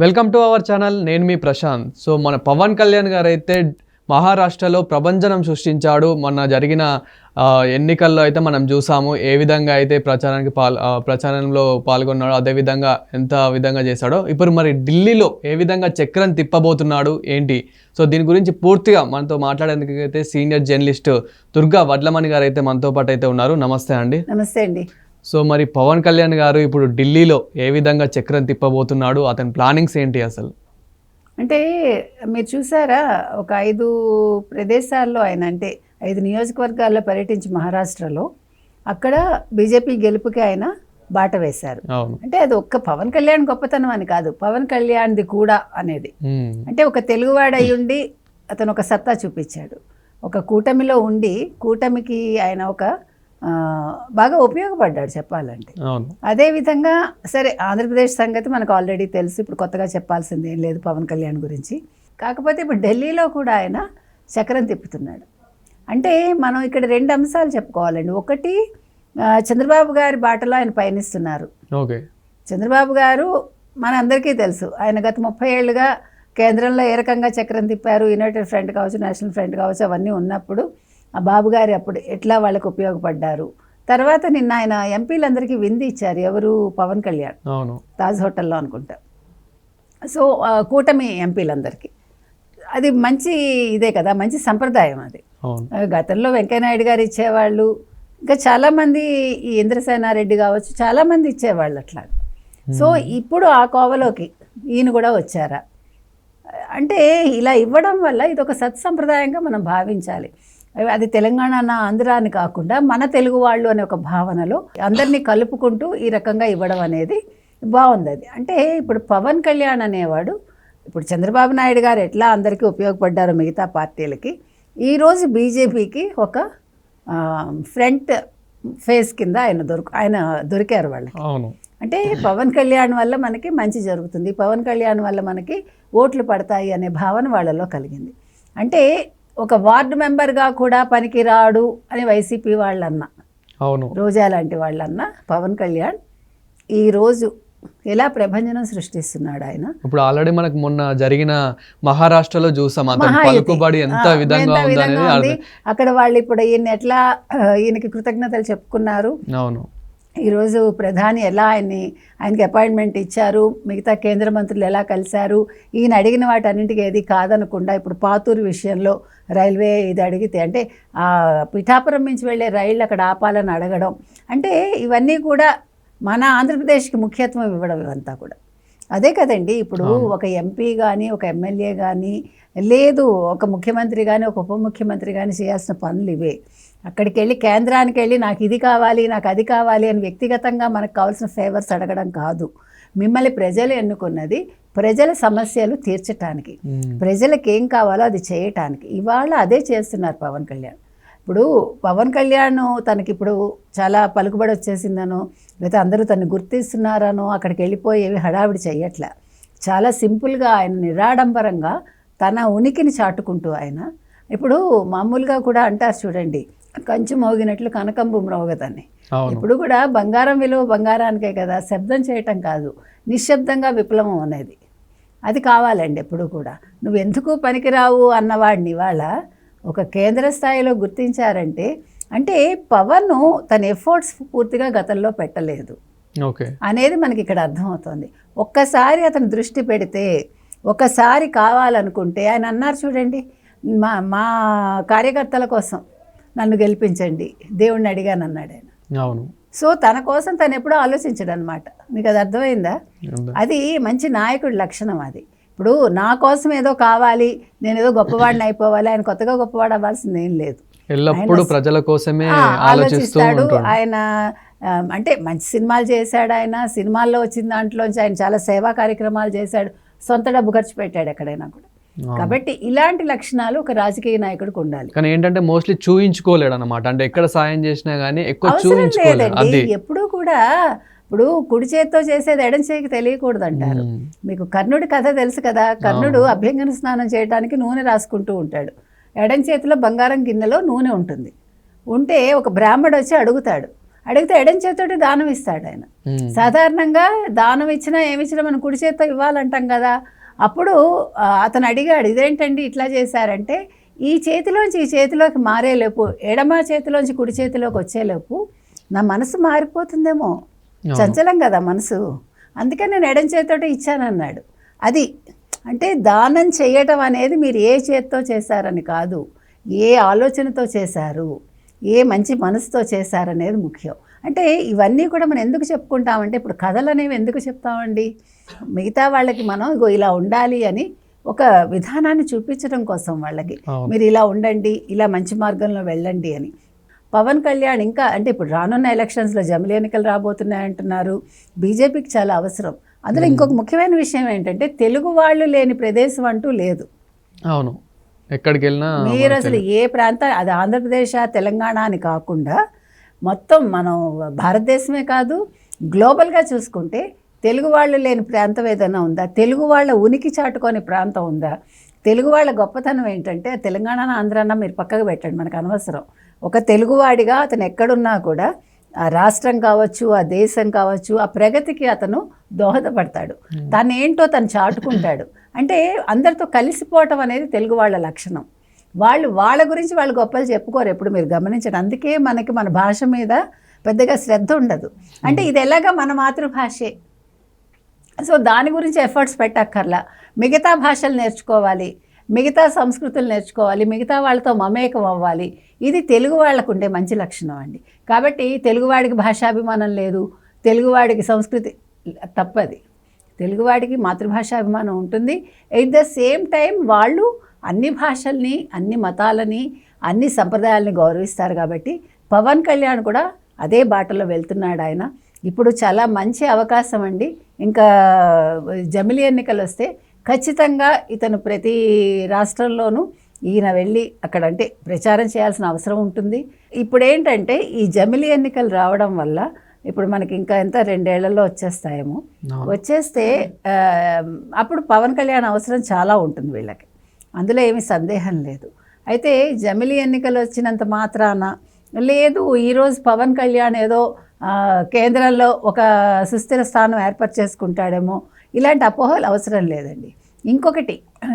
Welcome to our channel నేను మీ Prashanth. So మన పవన్ కళ్యాణ్ గారు అయితే మహారాష్ట్రలో ప్రభంజనం సృష్టించాడు. మొన్న జరిగిన ఎన్నికల్లో అయితే మనం చూసాము ఏ విధంగా అయితే ప్రచారానికి పాల్ ప్రచారంలో పాల్గొన్నాడో అదే విధంగా ఎంత విధంగా చేశాడో. ఇప్పుడు మరి ఢిల్లీలో ఏ విధంగా చక్రం తిప్పబోతున్నాడు ఏంటి? సో దీని గురించి పూర్తిగా మనతో మాట్లాడేందుకు అయితే సీనియర్ జర్నలిస్ట్ దుర్గా వడ్లమణి గారు అయితే మనతో పాటు అయితే ఉన్నారు. నమస్తే అండి. నమస్తే అండి. సో మరి పవన్ కళ్యాణ్ గారు ఇప్పుడు ఢిల్లీలో ఏ విధంగా చక్రం తిప్పబోతున్నాడు? అతని ప్లానింగ్స్ ఏంటి అసలు? అంటే మీరు చూసారా ఒక ఐదు ప్రదేశాల్లో ఆయన అంటే ఐదు నియోజకవర్గాల్లో పర్యటించి మహారాష్ట్రలో అక్కడ బీజేపీ గెలుపుకి ఆయన బాట వేశారు. అంటే అది ఒక్క పవన్ కళ్యాణ్ గొప్పతనం అని కాదు పవన్ కళ్యాణ్ది కూడా అనేది. అంటే ఒక తెలుగువాడు ఉండి అతను ఒక సత్తా చూపించాడు. ఒక కూటమిలో ఉండి కూటమికి ఆయన ఒక బాగా ఉపయోగపడ్డాడు చెప్పాలంటే. అదేవిధంగా సరే ఆంధ్రప్రదేశ్ సంగతి మనకు ఆల్రెడీ తెలుసు. ఇప్పుడు కొత్తగా చెప్పాల్సింది ఏం లేదు పవన్ కళ్యాణ్ గురించి. కాకపోతే ఇప్పుడు ఢిల్లీలో కూడా ఆయన చక్రం తిప్పుతున్నాడు. అంటే మనం ఇక్కడ రెండు అంశాలు చెప్పుకోవాలండి. ఒకటి చంద్రబాబు గారి బాటలో ఆయన పయనిస్తున్నారు. చంద్రబాబు గారు మనందరికీ తెలుసు. ఆయన గత ముప్పై ఏళ్ళుగా కేంద్రంలో ఏ రకంగా చక్రం తిప్పారు? యునైటెడ్ ఫ్రంట్ కావచ్చు నేషనల్ ఫ్రంట్ కావచ్చు అవన్నీ ఉన్నప్పుడు ఆ బాబు గారు అప్పుడు ఎట్లా వాళ్ళకు ఉపయోగపడ్డారు. తర్వాత నిన్న ఆయన ఎంపీలందరికీ విందు ఇచ్చారు. ఎవరు? పవన్ కళ్యాణ్. అవును. తాజ్ హోటల్లో అనుకుంటా. సో కూటమి ఎంపీలందరికీ. అది మంచి ఇదే కదా మంచి సంప్రదాయం అది. గతంలో వెంకయ్యనాయుడు గారు ఇచ్చేవాళ్ళు ఇంకా చాలామంది ఈ ఇంద్రసేనారెడ్డి కావచ్చు చాలామంది ఇచ్చేవాళ్ళు అట్లా. సో ఇప్పుడు ఆ కోవలోకి ఈయన కూడా వచ్చారా? అంటే ఇలా ఇవ్వడం వల్ల ఇది ఒక సత్సంప్రదాయంగా మనం భావించాలి. అది తెలంగాణ ఆంధ్ర అని కాకుండా మన తెలుగు వాళ్ళు అనే ఒక భావనలో అందరినీ కలుపుకుంటూ ఈ రకంగా ఇవ్వడం అనేది బాగుంది అది. అంటే ఇప్పుడు పవన్ కళ్యాణ్ అనేవాడు ఇప్పుడు చంద్రబాబు నాయుడు గారు ఎట్లా అందరికీ ఉపయోగపడ్డారో మిగతా పార్టీలకి ఈరోజు బీజేపీకి ఒక ఫ్రంట్ ఫేస్ కింద ఆయన దొరికి ఆయన దొరికారు వాళ్ళకి. అవును. అంటే పవన్ కళ్యాణ్ వల్ల మనకి మంచి జరుగుతుంది పవన్ కళ్యాణ్ వల్ల మనకి ఓట్లు పడతాయి అనే భావన వాళ్ళలో కలిగింది. అంటే ఒక వార్డు మెంబర్గా కూడా పనికి రాడు అని వైసీపీ వాళ్ళన్న. అవును. రోజా లాంటి వాళ్ళన్న పవన్ కళ్యాణ్ ఈరోజు ఎలా ప్రభంజనం సృష్టిస్తున్నాడు ఆయన? ఇప్పుడు ఆల్రెడీ మనకు మొన్న జరిగిన మహారాష్ట్రలో చూసాం. పలుకుబడి ఎంత విధంగా. అక్కడ వాళ్ళు ఇప్పుడు ఈయన ఎట్లా ఈయనకి కృతజ్ఞతలు చెప్పుకున్నారు? అవును. ఈరోజు ప్రధాని ఎలా ఆయన్ని ఆయనకి అపాయింట్మెంట్ ఇచ్చారు మిగతా కేంద్ర మంత్రులు ఎలా కలిశారు ఈయన అడిగిన వాటన్నింటికి ఏది కాదనకుండా ఇప్పుడు పాతూరు విషయంలో రైల్వే ఇది అడిగితే అంటే ఆ పిఠాపురం నుంచి వెళ్ళే రైళ్ళు అక్కడ ఆపాలని అడగడం అంటే ఇవన్నీ కూడా మన ఆంధ్రప్రదేశ్కి ముఖ్యత్వం ఇవ్వడం ఇవంతా కూడా. అదే కదండి ఇప్పుడు ఒక ఎంపీ కానీ ఒక ఎమ్మెల్యే కానీ లేదు ఒక ముఖ్యమంత్రి కానీ ఒక ఉప ముఖ్యమంత్రి కానీ చేయాల్సిన పనులు ఇవే. అక్కడికి వెళ్ళి కేంద్రానికి వెళ్ళి నాకు ఇది కావాలి నాకు అది కావాలి అని వ్యక్తిగతంగా మనకు కావాల్సిన ఫేవర్స్ అడగడం కాదు. మిమ్మల్ని ప్రజలు ఎన్నుకున్నది ప్రజల సమస్యలు తీర్చటానికి. ప్రజలకు ఏం కావాలో అది చేయటానికి. ఇవాళ అదే చేస్తున్నారు పవన్ కళ్యాణ్. ఇప్పుడు పవన్ కళ్యాణ్ తనకి ఇప్పుడు చాలా పలుకుబడి వచ్చేసిందనో లేదా అందరూ తను గుర్తిస్తున్నారనో అక్కడికి వెళ్ళిపోయి ఏవి హడావిడి చేయట్లే చాలా సింపుల్గా ఆయన నిరాడంబరంగా తన ఉనికిని చాటుకుంటూ ఆయన. ఇప్పుడు మామూలుగా కూడా అంటారు చూడండి కంచు మోగినట్లు కనకంబు మ్రోగదని ఇప్పుడు కూడా బంగారం విలువ బంగారానికే కదా శబ్దం చేయటం కాదు నిశ్శబ్దంగా విప్లవం అనేది. అది కావాలండి ఎప్పుడు కూడా. నువ్వు ఎందుకు పనికిరావు అన్నవాడిని ఇవాళ ఒక కేంద్ర స్థాయిలో గుర్తించారంటే అంటే పవన్ తన ఎఫర్ట్స్ పూర్తిగా గతంలో పెట్టలేదు. అనేది మనకి ఇక్కడ అర్థమవుతుంది. ఒక్కసారి అతను దృష్టి పెడితే ఒకసారి కావాలనుకుంటే ఆయన అన్నారు చూడండి మా మా కార్యకర్తల కోసం నన్ను గెలిపించండి దేవుణ్ణి అడిగాను అన్నాడు ఆయన. అవును. సో తన కోసం తను ఎప్పుడూ ఆలోచించడు అనమాట మీకు అది అర్థమైందా? అది మంచి నాయకుడి లక్షణం అది. ఇప్పుడు నా కోసం ఏదో కావాలి నేను ఏదో గొప్పవాడిని అయిపోవాలి ఆయన కొత్తగా గొప్పవాడు అవ్వాల్సింది ఏం లేదు. ఎల్లప్పుడూ ప్రజల కోసమే ఆలోచిస్తాడు. ఆయన అంటే మంచి సినిమాలు చేశాడు ఆయన సినిమాల్లో వచ్చిన దాంట్లోంచి ఆయన చాలా సేవా కార్యక్రమాలు చేశాడు. సొంత డబ్బు ఖర్చు పెట్టాడు ఎక్కడైనా కూడా. కాబట్టి ఇలాంటి లక్షణాలు ఒక రాజకీయ నాయకుడికి ఉండాలి. కానీ ఏంటంటే మోస్ట్లీ చూయించుకోలేడు అనమాట అంటే ఎక్కడ సాయం చేసినా గానీ ఎక్కువ అవసరం చూయించుకోలేడు. లేదండి. అది ఎప్పుడూ కూడా ఇప్పుడు కుడి చేత్తో చేసేది ఎడం చేయికి తెలియకూడదు అంటారు. మీకు కర్ణుడి కథ తెలుసు కదా. కర్ణుడు అభ్యంగన స్నానం చేయడానికి నూనె రాసుకుంటూ ఉంటాడు. ఎడం చేతిలో బంగారం గిన్నెలో నూనె ఉంటుంది. ఉంటే ఒక బ్రాహ్మడు వచ్చి అడుగుతాడు. అడిగితే ఎడం చేతితోటి దానం ఇస్తాడు ఆయన. సాధారణంగా దానం ఇచ్చినా ఏమి ఇచ్చినా మనం కుడి చేత్తో ఇవ్వాలంటాం కదా. అప్పుడు అతను అడిగాడు ఇదేంటండి ఇట్లా చేశారంటే ఈ చేతిలోంచి ఈ చేతిలోకి మారేలోపు ఎడమ చేతిలోంచి కుడి చేతిలోకి వచ్చేలోపు నా మనసు మారిపోతుందేమో. చంచలం కదా మనసు. అందుకే నేను ఎడం చేతితోటి ఇచ్చానన్నాడు. అది అంటే దానం చేయటం అనేది మీరు ఏ చేత్తో చేశారని కాదు ఏ ఆలోచనతో చేశారు ఏ మంచి మనసుతో చేశారనేది ముఖ్యం. అంటే ఇవన్నీ కూడా మనం ఎందుకు చెప్పుకుంటామంటే ఇప్పుడు కథలు అనేవి ఎందుకు చెప్తామండి? మిగతా వాళ్ళకి మనం ఇగో ఇలా ఉండాలి అని ఒక విధానాన్ని చూపించడం కోసం వాళ్ళకి. మీరు ఇలా ఉండండి ఇలా మంచి మార్గంలో వెళ్ళండి అని. పవన్ కళ్యాణ్ ఇంకా అంటే ఇప్పుడు రానున్న ఎలక్షన్స్లో జమిలి ఎన్నికలు రాబోతున్నాయి అంటున్నారు బీజేపీకి చాలా అవసరం. అందులో ఇంకొక ముఖ్యమైన విషయం ఏంటంటే తెలుగు వాళ్ళు లేని ప్రదేశం అంటూ లేదు. అవును. ఎక్కడికి వెళ్ళినా మీరు అసలు ఏ ప్రాంతం అది ఆంధ్రప్రదేశ్ తెలంగాణ అని కాకుండా మొత్తం మనం భారతదేశమే కాదు గ్లోబల్గా చూసుకుంటే తెలుగు వాళ్ళు లేని ప్రాంతం ఏదైనా ఉందా? తెలుగు వాళ్ళ ఉనికి చాటుకొని ప్రాంతం ఉందా? తెలుగు వాళ్ళ గొప్పతనం ఏంటంటే తెలంగాణ ఆంధ్రాన మీరు పక్కకు పెట్టండి మనకు అనవసరం. ఒక తెలుగువాడిగా అతను ఎక్కడున్నా కూడా ఆ రాష్ట్రం కావచ్చు ఆ దేశం కావచ్చు ఆ ప్రగతికి అతను దోహదపడతాడు. తను ఏంటో తను చాటుకుంటాడు. అంటే అందరితో కలిసిపోవటం అనేది తెలుగు వాళ్ళ లక్షణం. వాళ్ళు వాళ్ళ గురించి వాళ్ళు గొప్పలు చెప్పుకోరు ఎప్పుడు మీరు గమనించండి. అందుకే మనకి మన భాష మీద పెద్దగా శ్రద్ధ ఉండదు. అంటే ఇది ఎలాగా మన మాతృభాషే. సో దాని గురించి ఎఫర్ట్స్ పెట్టక్కర్లా. మిగతా భాషలు నేర్చుకోవాలి. మిగతా సంస్కృతులు నేర్చుకోవాలి. మిగతా వాళ్ళతో మమేకం అవ్వాలి. ఇది తెలుగు వాళ్ళకు ఉండే మంచి లక్షణం అండి. కాబట్టి తెలుగువాడికి భాషాభిమానం లేదు. తెలుగువాడికి సంస్కృతి తప్పది. తెలుగువాడికి మాతృభాషాభిమానం ఉంటుంది. ఎట్ ద సేమ్ టైం వాళ్ళు అన్ని భాషల్ని అన్ని మతాలని అన్ని సంప్రదాయాలని గౌరవిస్తారు కాబట్టి పవన్ కళ్యాణ్ కూడా అదే బాటలో వెళ్తున్నాడు ఆయన. ఇప్పుడు చాలా మంచి అవకాశం అండి. ఇంకా జమిలి ఎన్నికలు వస్తే ఖచ్చితంగా ఇతను ప్రతి రాష్ట్రంలోనూ ఈయన వెళ్ళి అక్కడ అంటే ప్రచారం చేయాల్సిన అవసరం ఉంటుంది. ఇప్పుడు ఏంటంటే ఈ జమిలి ఎన్నికలు రావడం వల్ల ఇప్పుడు మనకి ఇంకా ఎంత? రెండేళ్ళలో వచ్చేస్తాయేమో. వచ్చేస్తే అప్పుడు పవన్ కళ్యాణ్ అవసరం చాలా ఉంటుంది వీళ్ళకి. అందులో ఏమీ సందేహం లేదు. అయితే జమిలి ఎన్నికలు వచ్చినంత మాత్రాన లేదు ఈరోజు పవన్ కళ్యాణ్ ఏదో కేంద్రంలో ఒక సుస్థిర స్థానం ఏర్పాటు చేసుకుంటాడేమో. ఇలాంటి అపోహలు అవసరం లేదండి. ఇంకొకటి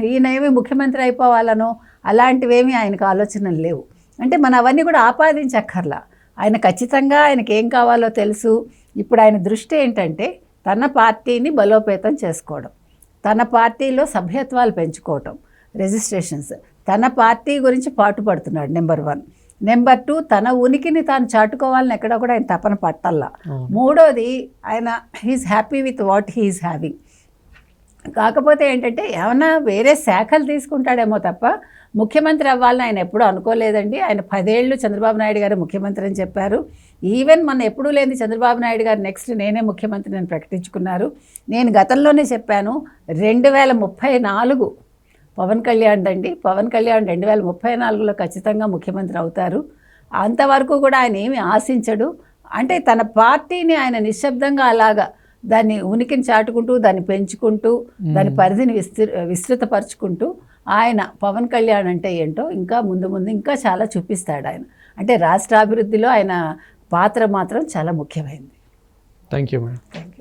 ఈయన ఏమి ముఖ్యమంత్రి అయిపోవాలనో అలాంటివేమీ ఆయనకు ఆలోచనలు లేవు. అంటే మనం అవన్నీ కూడా ఆపాదించక్కర్లా. ఆయన ఖచ్చితంగా ఆయనకి ఏం కావాలో తెలుసు. ఇప్పుడు ఆయన దృష్టి ఏంటంటే తన పార్టీని బలోపేతం చేసుకోవడం. తన పార్టీలో సభ్యత్వాలు పెంచుకోవటం. రిజిస్ట్రేషన్స్ తన పార్టీ గురించి పాటుపడుతున్నాడు నెంబర్ వన్ నెంబర్ టూ తన ఉనికిని తాను చాటుకోవాలని ఎక్కడ కూడా ఆయన తపన పట్టల్లా. మూడోది ఆయన he's happy with what he's having కాకపోతే ఏంటంటే ఏమన్నా వేరే శాఖలు తీసుకుంటాడేమో తప్ప ముఖ్యమంత్రి అవ్వాలని ఆయన ఎప్పుడూ అనుకోలేదండి. ఆయన పదేళ్ళు చంద్రబాబు నాయుడు గారు ముఖ్యమంత్రి అని చెప్పారు. ఈవెన్ మన ఎప్పుడూ లేని చంద్రబాబు నాయుడు గారు నెక్స్ట్ నేనే ముఖ్యమంత్రి నేను ప్రకటించుకున్నారు. నేను గతంలోనే చెప్పాను రెండు వేల ముప్పై నాలుగు పవన్ కళ్యాణ్ అండి. పవన్ కళ్యాణ్ రెండు వేల ముప్పై నాలుగులో ఖచ్చితంగా ముఖ్యమంత్రి అవుతారు. అంతవరకు కూడా ఆయన ఏమి ఆశించడు. అంటే తన పార్టీని ఆయన నిశ్శబ్దంగా అలాగా దాన్ని ఉనికిని చాటుకుంటూ దాన్ని పెంచుకుంటూ దాని పరిధిని విస్తృ విస్తృతపరుచుకుంటూ ఆయన పవన్ కళ్యాణ్ అంటే ఏంటో ఇంకా ముందు ముందు ఇంకా చాలా చూపిస్తాడు ఆయన. అంటే రాష్ట్రాభివృద్ధిలో ఆయన పాత్ర మాత్రం చాలా ముఖ్యమైనది thank you madam thank you